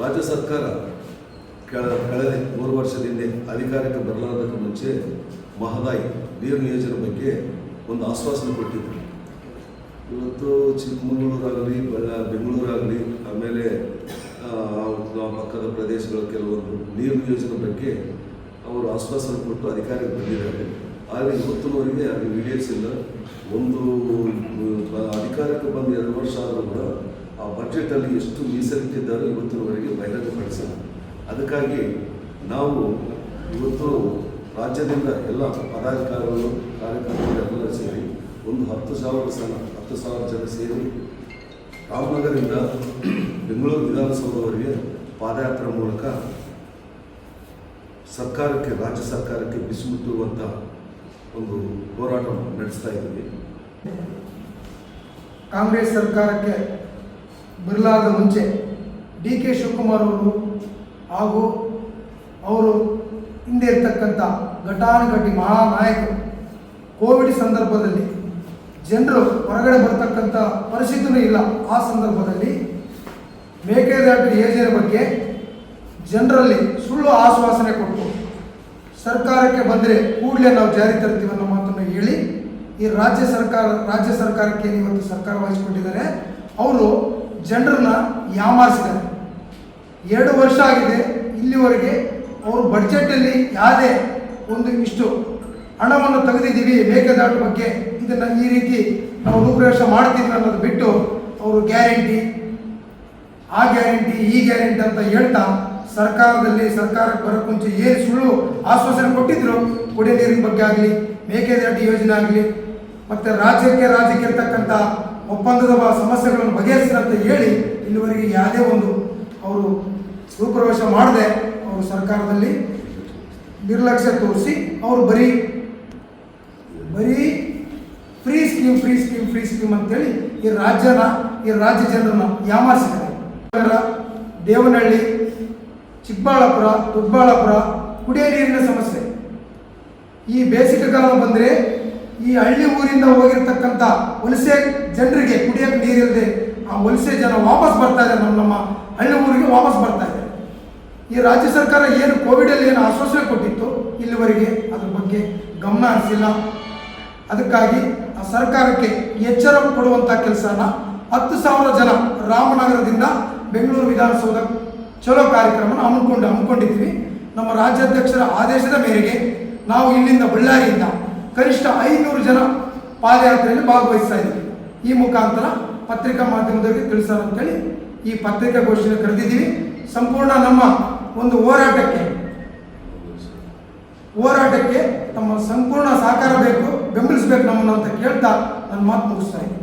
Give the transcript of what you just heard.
ರಾಜ್ಯ ಸರ್ಕಾರ ಕಳೆದ ಮೂರು ವರ್ಷದ ಹಿಂದೆ ಅಧಿಕಾರಕ್ಕೆ ಬರಲಾರದಕ್ಕೆ ಮುಂಚೆ ಮಹದಾಯಿ ನೀರು ನಿಯೋಜನೆ ಬಗ್ಗೆ ಒಂದು ಆಶ್ವಾಸನೆ ಕೊಟ್ಟಿದ್ರು. ಇವತ್ತು ಚಿಕ್ಕಮಗಳೂರಾಗಲಿ ಬೆಂಗಳೂರಾಗಲಿ, ಆಮೇಲೆ ಪಕ್ಕದ ಪ್ರದೇಶಗಳ ಕೆಲವೊಂದು ನೀರು ನಿಯೋಜನೆ ಬಗ್ಗೆ ಅವರು ಆಶ್ವಾಸನೆ ಕೊಟ್ಟು ಅಧಿಕಾರಕ್ಕೆ ಬಂದಿದ್ದಾರೆ. ಆದರೆ ಇವತ್ತಿನವರೆಗೆ ಅದು ಈಡೇರಿಸಿಲ್ಲ. ಒಂದು ಅಧಿಕಾರಕ್ಕೆ ಬಂದು ಎರಡು ವರ್ಷ ಆದರೂ ಕೂಡ ಆ ಬಜೆಟಲ್ಲಿ ಎಷ್ಟು ಮೀಸಲಿಟ್ಟಿದ್ದಾರೋ ಇವತ್ತಿನವರೆಗೆ ಬಹಿರಂಗಪಡಿಸಿಲ್ಲ ಅದಕ್ಕಾಗಿ ನಾವು ಇವತ್ತು ರಾಜ್ಯದಿಂದ ಎಲ್ಲ ಪದಾಧಿಕಾರಿಗಳು, ಕಾರ್ಯಕರ್ತರು ಎಲ್ಲ ಸೇರಿ ಒಂದು ಹತ್ತು ಸಾವಿರ ಸಲ ಹತ್ತು ಸಾವಿರ ಜನ ಸೇರಿ ರಾಮನಗರದಿಂದ ಬೆಂಗಳೂರು ವಿಧಾನಸೌಧವರೆಗೆ ಪಾದಯಾತ್ರೆ ಮೂಲಕ ಸರ್ಕಾರಕ್ಕೆ, ರಾಜ್ಯ ಸರ್ಕಾರಕ್ಕೆ ಬಿಸಿ ಮುಟ್ಟುವಂಥ ಒಂದು ಹೋರಾಟ ನಡೆಸ್ತಾ ಇದ್ದೀವಿ. ಕಾಂಗ್ರೆಸ್ ಸರ್ಕಾರಕ್ಕೆ ಬರಲಾರದ ಮುಂಚೆ ಡಿ ಕೆ ಶಿವಕುಮಾರ್ ಅವರು ಹಾಗೂ ಅವರು ಹಿಂದೆ ಇರ್ತಕ್ಕಂಥ ಘಟಾನುಘಟಿ ಮಹಾನಾಯಕರು ಕೋವಿಡ್ ಸಂದರ್ಭದಲ್ಲಿ ಜನರು ಹೊರಗಡೆ ಬರ್ತಕ್ಕಂಥ ಪರಿಸ್ಥಿತಿನೂ ಇಲ್ಲ. ಆ ಸಂದರ್ಭದಲ್ಲಿ ಮೇಕೆದಾಟು ಯೋಜನೆ ಬಗ್ಗೆ ಜನರಲ್ಲಿ ಸುಳ್ಳು ಆಶ್ವಾಸನೆ ಕೊಟ್ಟು ಸರ್ಕಾರಕ್ಕೆ ಬಂದರೆ ಕೂಡಲೇ ನಾವು ಜಾರಿ ತರ್ತೀವಿ ಅನ್ನೋ ಮಾತನ್ನು ಹೇಳಿ ಈ ರಾಜ್ಯ ಸರ್ಕಾರ, ರಾಜ್ಯ ಸರ್ಕಾರಕ್ಕೆ ಇವತ್ತು ಸರ್ಕಾರ ವಹಿಸಿಕೊಂಡಿದ್ದಾರೆ, ಅವರು ಜನರನ್ನ ಯಾಮಾರಿಸಿದ್ದಾರೆ. ಎರಡು ವರ್ಷ ಆಗಿದೆ, ಇಲ್ಲಿವರೆಗೆ ಅವರು ಬಡ್ಜೆಟಲ್ಲಿ ಯಾವುದೇ ಒಂದು ಇಷ್ಟು ಹಣವನ್ನು ತೆಗೆದಿದ್ದೀವಿ, ಮೇಕೆದಾಟು ಬಗ್ಗೆ ಇದನ್ನು ಈ ರೀತಿ ನಾವು ರೂಪರೇಷ ಮಾಡ್ತೀವಿ ಅನ್ನೋದು ಬಿಟ್ಟು ಅವರು ಗ್ಯಾರಂಟಿ, ಆ ಗ್ಯಾರಂಟಿ, ಈ ಗ್ಯಾರಂಟಿ ಅಂತ ಹೇಳ್ತಾ ಸರ್ಕಾರದಲ್ಲಿ ಸರ್ಕಾರಕ್ಕೆ ಬರೋಕ್ಕೆ ಮುಂಚೆ ಏನು ಸುಳ್ಳು ಆಶ್ವಾಸನೆ ಕೊಟ್ಟಿದ್ರು, ಕುಡಿಯ ನೀರಿನ ಬಗ್ಗೆ ಆಗಲಿ, ಮೇಕೆದಾಟು ಯೋಜನೆ ಆಗಲಿ, ಮತ್ತು ರಾಜ್ಯಕ್ಕೆ ರಾಜ್ಯಕ್ಕೆ ಇರ್ತಕ್ಕಂಥ ಒಪ್ಪಂದದ ಸಮಸ್ಯೆಗಳನ್ನು ಬಗೆಹರಿಸಿದಂತೆ ಹೇಳಿ ಇಲ್ಲಿವರೆಗೆ ಯಾವುದೇ ಒಂದು ಅವರು ಸುಪ್ರವೇಶ ಮಾಡದೆ ಅವರು ಸರ್ಕಾರದಲ್ಲಿ ನಿರ್ಲಕ್ಷ್ಯ ತೋರಿಸಿ ಅವರು ಬರೀ ಬರೀ free scheme free scheme free scheme ಅಂತೇಳಿ ಈ ರಾಜ್ಯನ, ಈ ರಾಜ್ಯ ಜನರನ್ನು ಯಾಮಾರಿಸಿದ್ದಾರೆ. ದೇವನಹಳ್ಳಿ, ಚಿಕ್ಕಬಳ್ಳಾಪುರ, ದೊಡ್ಡಬಳ್ಳಾಪುರ ಕುಡಿಯ ನೀರಿನ ಸಮಸ್ಯೆ. ಈ ಬೇಸಿಗೆ ಕಾಲ ಬಂದರೆ ಈ ಹಳ್ಳಿ ಊರಿಂದ ಹೋಗಿರ್ತಕ್ಕಂಥ ವಲಸೆ ಜನರಿಗೆ ಕುಡಿಯೋಕೆ ನೀರಿಲ್ಲದೆ ಆ ವಲಸೆ ಜನ ವಾಪಸ್ ಬರ್ತಾ ಇದೆ ನಮ್ಮ ನಮ್ಮ ಹಳ್ಳಿ ಊರಿಗೆ ವಾಪಸ್ ಬರ್ತಾ ಇದೆ. ಈ ರಾಜ್ಯ ಸರ್ಕಾರ ಏನು ಕೋವಿಡಲ್ಲಿ ಏನು ಆಶ್ವಾಸನೆ ಕೊಟ್ಟಿತ್ತು ಇಲ್ಲಿವರೆಗೆ ಅದ್ರ ಬಗ್ಗೆ ಗಮನ ಹರಿಸಿಲ್ಲ. ಅದಕ್ಕಾಗಿ ಆ ಸರ್ಕಾರಕ್ಕೆ ಎಚ್ಚರ ಕೊಡುವಂಥ ಕೆಲಸನ ಹತ್ತು ಸಾವಿರ ಜನ ರಾಮನಗರದಿಂದ ಬೆಂಗಳೂರು ವಿಧಾನಸೌಧ ಚಲೋ ಕಾರ್ಯಕ್ರಮನ ಹಮ್ಮಿಕೊಂಡು ಹಮ್ಮಿಕೊಂಡಿದ್ದೀವಿ. ನಮ್ಮ ರಾಜ್ಯಾಧ್ಯಕ್ಷರ ಆದೇಶದ ಮೇರೆಗೆ ನಾವು ಇಲ್ಲಿಂದ ಬಳ್ಳಾರಿಯಿಂದ ಕನಿಷ್ಠ ಐನೂರು ಜನ ಪಾದಯಾತ್ರೆಯಲ್ಲಿ ಭಾಗವಹಿಸ್ತಾ ಇದ್ದೀವಿ. ಈ ಮುಖಾಂತರ ಪತ್ರಿಕಾ ಮಾಧ್ಯಮದವರಿಗೆ ತಿಳಿಸೋಣ ಅಂತೇಳಿ ಈ ಪತ್ರಿಕಾಗೋಷ್ಠಿನ ಕರೆದಿದ್ದೀವಿ. ಸಂಪೂರ್ಣ ನಮ್ಮ ಒಂದು ಹೋರಾಟಕ್ಕೆ ಹೋರಾಟಕ್ಕೆ ತಮ್ಮ ಸಂಪೂರ್ಣ ಸಹಕಾರ ಬೇಕು, ಬೆಂಬಲಿಸಬೇಕು ನಮ್ಮನ್ನು ಅಂತ ಕೇಳ್ತಾ ನನ್ನ ಮಾತು ಮುಗಿಸ್ತಾ ಇದ್ದೀನಿ.